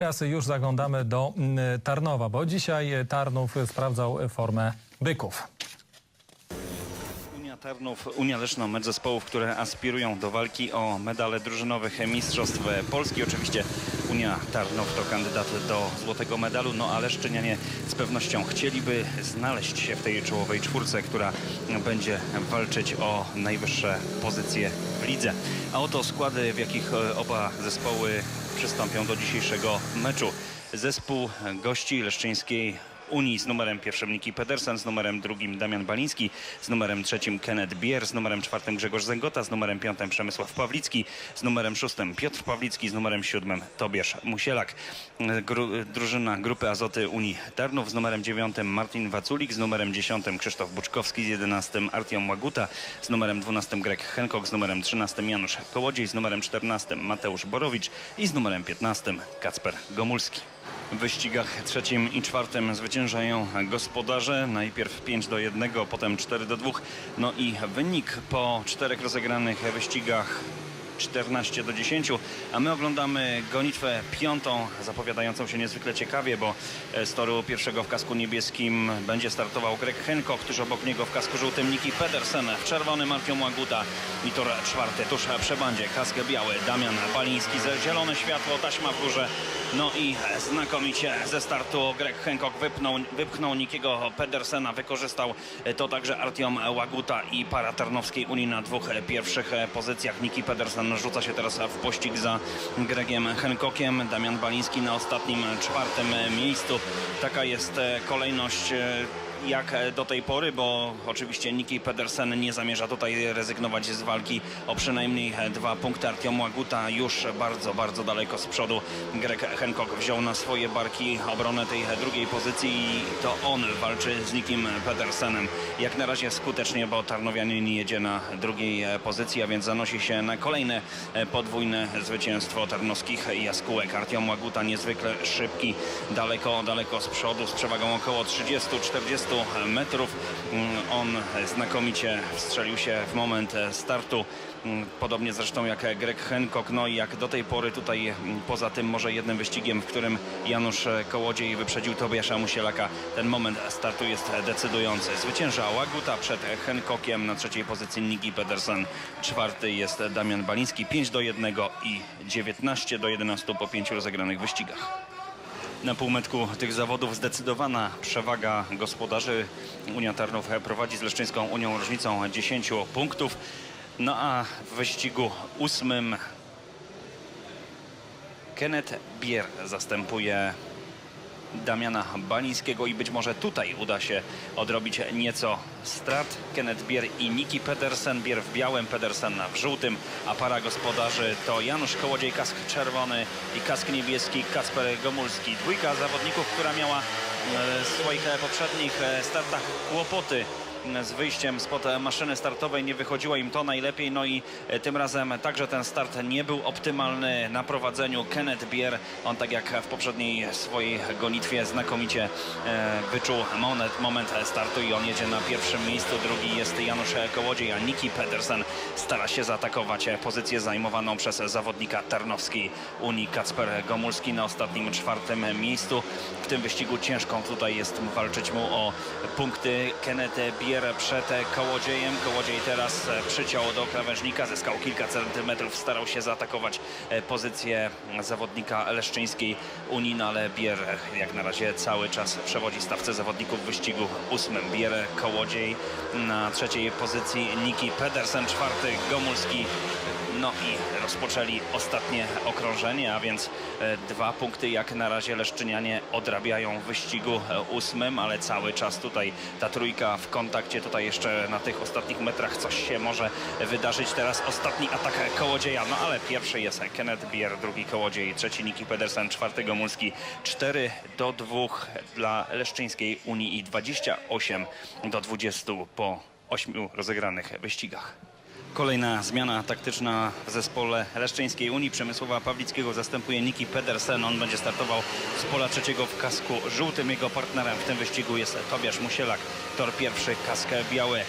Teraz już zaglądamy do mm, Tarnowa, bo dzisiaj Tarnów sprawdzał formę byków. Tarnów, Unia Leszno, mecz zespołów, które aspirują do walki o medale drużynowych Mistrzostw Polski. Oczywiście Unia Tarnów to kandydat do złotego medalu, no ale Szczenianie z pewnością chcieliby znaleźć się w tej czołowej czwórce, która będzie walczyć o najwyższe pozycje w lidze. A oto składy, w jakich e, oba zespoły przystąpią do dzisiejszego meczu. Zespół gości Leszczyńskiej Unii z numerem pierwszym Niki Pedersen, z numerem drugim Damian Baliński, z numerem trzecim Kenneth Bier, z numerem czwartym Grzegorz Zęgota, z numerem piątym Przemysław Pawlicki, z numerem szóstym Piotr Pawlicki, z numerem siódmym Tobiasz Musielak. Gru, drużyna grupy Azoty Unii Tarnów z numerem dziewiątym Martin Waculik, z numerem dziesiątym Krzysztof Buczkowski, z jedenastym Artiom Łaguta, z numerem dwunastym Greg Henkok, z numerem trzynastym Janusz Kołodziej, z numerem czternastym Mateusz Borowicz i z numerem piętnastym Kacper Gomulski. W wyścigach trzecim i czwartym zwyciężają gospodarze. Najpierw 5 do 1, potem 4 do 2. No i wynik po czterech rozegranych wyścigach 14 do 10, a my oglądamy gonitwę piątą, zapowiadającą się niezwykle ciekawie, bo z toru pierwszego w kasku niebieskim będzie startował Greg Henko, któż obok niego w kasku żółtym Niki Pedersen, w czerwonym Artiom Łaguta i tor czwarty tuż przy bandzie, kaskę biały Damian Baliński, ze zielone światło, taśma w górze, no i znakomicie ze startu Greg Hancock wypnął, wypchnął Nikiego Pedersena, wykorzystał to także Artiom Łaguta i para Tarnowskiej Unii na dwóch pierwszych pozycjach. Niki Pedersen rzuca się teraz w pościg za Gregiem Hancockiem, Damian Baliński na ostatnim czwartym miejscu. Taka jest kolejność jak do tej pory, bo oczywiście Niki Pedersen nie zamierza tutaj rezygnować z walki o przynajmniej dwa punkty. Artiom Łaguta już bardzo, bardzo daleko z przodu. Greg Hancock wziął na swoje barki obronę tej drugiej pozycji i to on walczy z Nikim Pedersenem. Jak na razie skutecznie, bo Tarnowianin jedzie na drugiej pozycji, a więc zanosi się na kolejne podwójne zwycięstwo tarnowskich jaskółek. Artiom Łaguta niezwykle szybki, daleko, daleko z przodu, z przewagą około 30-40 metrów. On znakomicie strzelił się w moment startu. Podobnie zresztą jak Greg Hancock. No i jak do tej pory tutaj poza tym może jednym wyścigiem, w którym Janusz Kołodziej wyprzedził Tobiasza Musielaka. Ten moment startu jest decydujący. Zwycięża Łaguta przed Hancockiem na trzeciej pozycji Niki Pedersen. Czwarty jest Damian Baliński. 5 do 1 i 19 do 11 po pięciu rozegranych wyścigach. Na półmetku tych zawodów zdecydowana przewaga gospodarzy. Unia Tarnów prowadzi z Leszczyńską Unią różnicą 10 punktów. No a w wyścigu ósmym Kenneth Bier zastępuje Damiana Balińskiego i być może tutaj uda się odrobić nieco strat. Kenneth Bier i Niki Pedersen. Bier w białym, Pedersen w żółtym, a para gospodarzy to Janusz Kołodziej, kask czerwony i kask niebieski Kacper Gomulski. Dwójka zawodników, która miała w swoich poprzednich startach kłopoty z wyjściem spod maszyny startowej nie wychodziło im to najlepiej, no i tym razem także ten start nie był optymalny na prowadzeniu. Kenneth Bier, on tak jak w poprzedniej swojej gonitwie znakomicie wyczuł moment, moment startu i on jedzie na pierwszym miejscu, drugi jest Janusz Kołodziej, a Niki Pedersen stara się zaatakować pozycję zajmowaną przez zawodnika Tarnowskiej Unii Kacper Gomulski na ostatnim czwartym miejscu. W tym wyścigu ciężką tutaj jest walczyć mu o punkty. Kenneth Bier przed Kołodziejem. Kołodziej teraz przyciął do krawężnika, zyskał kilka centymetrów, starał się zaatakować pozycję zawodnika Leszczyńskiej Unii, no ale Bier jak na razie cały czas przewodzi stawce zawodników w wyścigu ósmym. Bier Kołodziej na trzeciej pozycji Niki Pedersen, czwarty Gomulski. No i rozpoczęli ostatnie okrążenie, a więc dwa punkty jak na razie Leszczynianie odrabiają w wyścigu ósmym, ale cały czas tutaj ta trójka w kontakcie. Tutaj jeszcze na tych ostatnich metrach coś się może wydarzyć. Teraz ostatni atak Kołodzieja, no ale pierwszy jest Kenneth Bier, drugi Kołodziej, trzeci Niki Pedersen, czwarty Gomulski. 4 do 2 dla Leszczyńskiej Unii i 28 do 20 po 8 rozegranych wyścigach. Kolejna zmiana taktyczna w zespole Leszczyńskiej Unii. Przemysława Pawlickiego zastępuje Niki Pedersen. On będzie startował z pola trzeciego w kasku żółtym. Jego partnerem w tym wyścigu jest Tobiasz Musielak. Tor pierwszy, kaskę biały.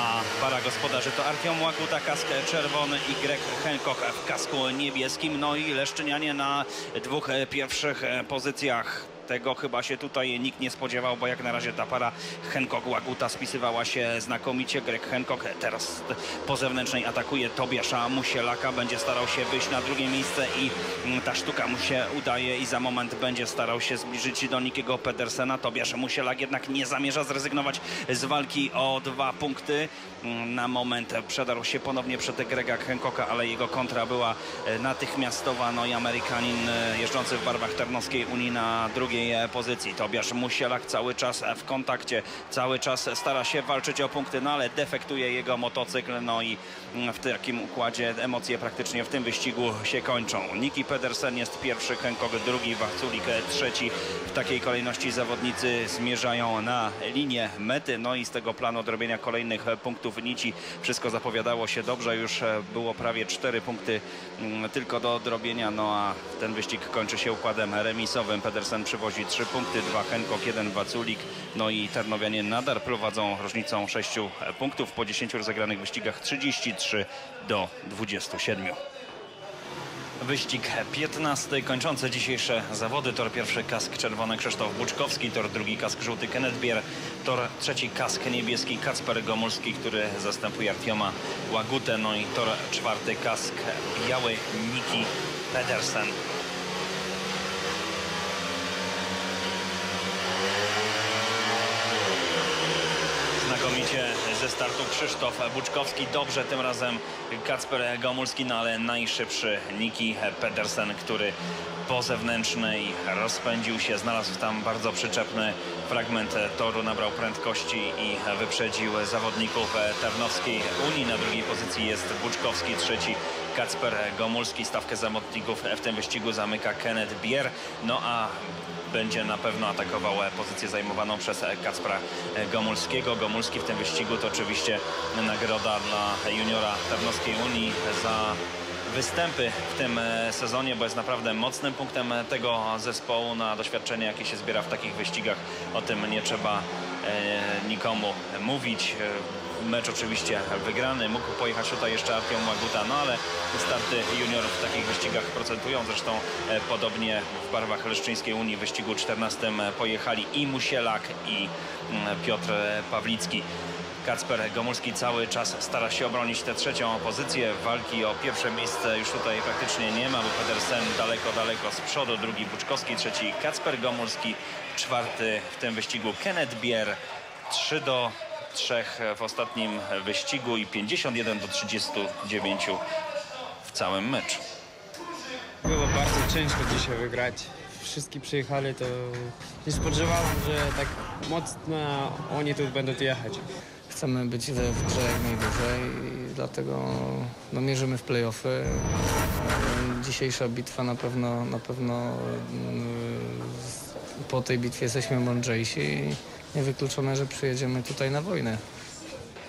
a para gospodarzy to Artiom Łaguta, kask czerwony i Greg Hancock w kasku niebieskim. No i Leszczynianie na dwóch e, pierwszych e, pozycjach. Tego chyba się tutaj nikt nie spodziewał, bo jak na razie ta para Hancock-Łaguta spisywała się znakomicie. Greg Hancock teraz po zewnętrznej atakuje Tobiasza Musielaka. Będzie starał się wyjść na drugie miejsce i mm, ta sztuka mu się udaje i za moment będzie starał się zbliżyć do Nikiego Pedersena. Tobiasz Musielak jednak nie zamierza zrezygnować z walki o dwa punkty. Mm, Na moment przedarł się ponownie przed Grega Hancocka, ale jego kontra była e, natychmiastowa. No i Amerykanin e, jeżdżący w barwach Tarnowskiej Unii na drugiej e, pozycji. Tobiasz Musielak cały czas w kontakcie, cały czas stara się walczyć o punkty, no ale defektuje jego motocykl. No i mm, w takim układzie emocje praktycznie w tym wyścigu się kończą. Niki Pedersen jest pierwszy, Hancock drugi, Wachculik trzeci. W takiej kolejności zawodnicy zmierzają na linię mety. No i z tego planu odrobienia kolejnych e, punktów nici wszystko zapowiadało się dobrze. Już e, było prawie cztery punkty mm, tylko do odrobienia. No a ten wyścig kończy się układem remisowym. Pedersen przywozi trzy punkty, dwa Hancock, jeden Waculik. No i Tarnowianie nadal prowadzą różnicą sześciu e, punktów po 10 rozegranych wyścigach 33 do 27. Wyścig 15 kończący dzisiejsze zawody. Tor pierwszy kask czerwony Krzysztof Buczkowski, tor drugi kask żółty Kenneth Bier, tor trzeci kask niebieski Kacper Gomulski, który zastępuje Artioma Łagutę, no i tor czwarty kask biały Niki Pedersen. Znakomicie ze startu Krzysztof Buczkowski. Dobrze tym razem Kacper Gomulski, no ale najszybszy Niki Pedersen, który po zewnętrznej rozpędził się. Znalazł tam bardzo przyczepny fragment toru, nabrał prędkości i wyprzedził zawodników Tarnowskiej Unii. Na drugiej pozycji jest Buczkowski, trzeci Kacper Gomulski. Stawkę zawodników w tym wyścigu zamyka Kenneth Bier. No a będzie na pewno atakował pozycję zajmowaną przez Kacpra Gomulskiego. Gomulski w tym wyścigu to oczywiście nagroda dla juniora Tarnowskiej Unii za występy w tym e, sezonie, bo jest naprawdę mocnym punktem tego zespołu na doświadczenie, jakie się zbiera w takich wyścigach. O tym nie trzeba e, nikomu mówić. E, Mecz oczywiście wygrany. Mógł pojechać tutaj jeszcze Artiom Łaguta, no ale starty juniorów w takich wyścigach procentują. Zresztą e, podobnie w barwach Leszczyńskiej Unii w wyścigu 14 pojechali i Musielak i mm, Piotr Pawlicki. Kacper Gomulski cały czas stara się obronić tę trzecią pozycję. Walki o pierwsze miejsce już tutaj praktycznie nie ma, bo Pedersen daleko, daleko z przodu. Drugi Buczkowski, trzeci Kacper Gomulski, czwarty w tym wyścigu Kenneth Bier. 3 do 3 w ostatnim wyścigu i 51 do 39 w całym meczu. Było bardzo ciężko dzisiaj wygrać. Wszyscy przyjechali, to nie spodziewałem, że tak mocno oni tu będą jechać. Chcemy być w grze jak najdłużej i dlatego no, mierzymy w playoffy. Dzisiejsza bitwa na pewno, na pewno mm, po tej bitwie jesteśmy mądrzejsi i niewykluczone, że przyjedziemy tutaj na wojnę.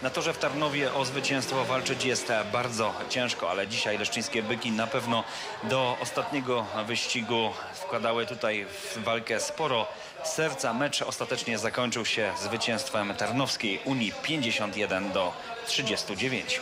Na torze w Tarnowie o zwycięstwo walczyć jest bardzo ciężko, ale dzisiaj leszczyńskie byki na pewno do ostatniego wyścigu wkładały tutaj w walkę sporo serca. Mecz ostatecznie zakończył się zwycięstwem Tarnowskiej Unii 51 do 39.